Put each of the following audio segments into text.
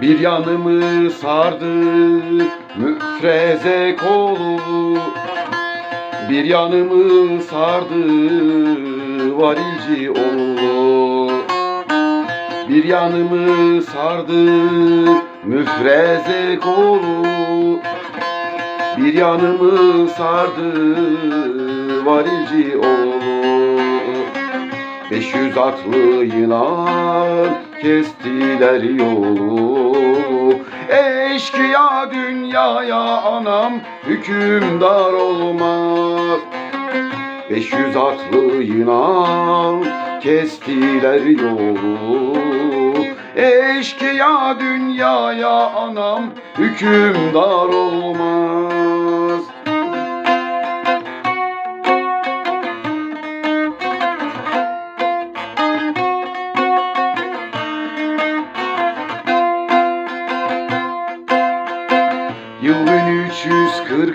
Bir yanımı sardı müfreze kolu. Bir yanımı sardı varilci oğlu. Bir yanımı sardı müfreze kolu. Bir yanımı sardı varilci oğlu. Beş yüz atlı yılan kestiler yolu Eşkıya dünyaya anam hükümdar olmaz. Beş yüz atlı yılan kestiler yolu. Eşkıya dünyaya anam hükümdar olmaz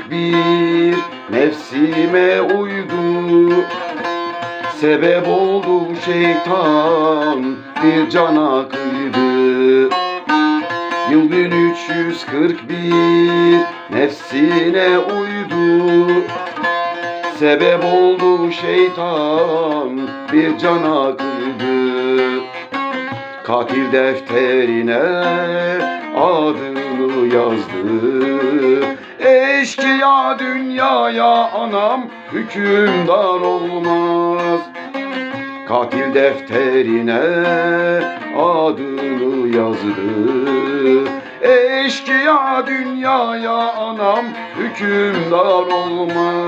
1341 nefsime uydu. Sebep oldu şeytan bir cana kıydı. Yıl 1341 nefsine uydu. Sebep oldu şeytan bir cana kıydı. Katil defterine adını yazdı Eşkıya dünyaya anam hükümdar olmaz. Katil defterine adını yazdı. Eşkıya dünyaya anam hükümdar olmaz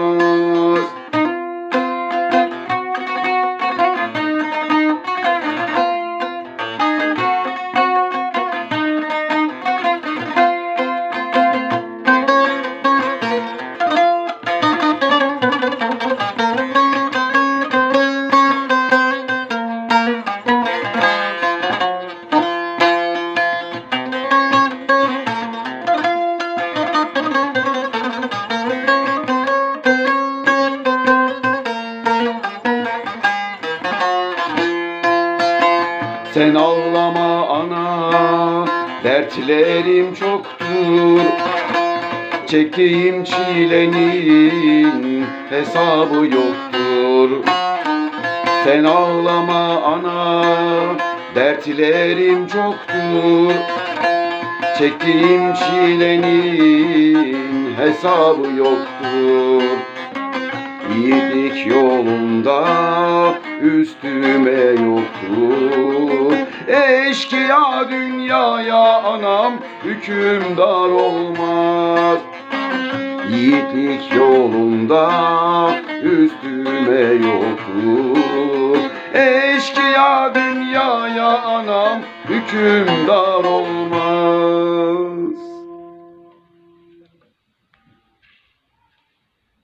Sen ağlama ana Dertlerim çoktur. Çektiğim çilenin hesabı yoktur. Sen ağlama ana Dertlerim çoktur. Çektiğim çilenin hesabı yoktur. Yiğitlik yolunda üstüme yoktur Eşkıya dünyaya anam hükümdar olmaz. Yiğitlik yolunda üstüme yoktur. Eşkıya dünyaya anam hükümdar olmaz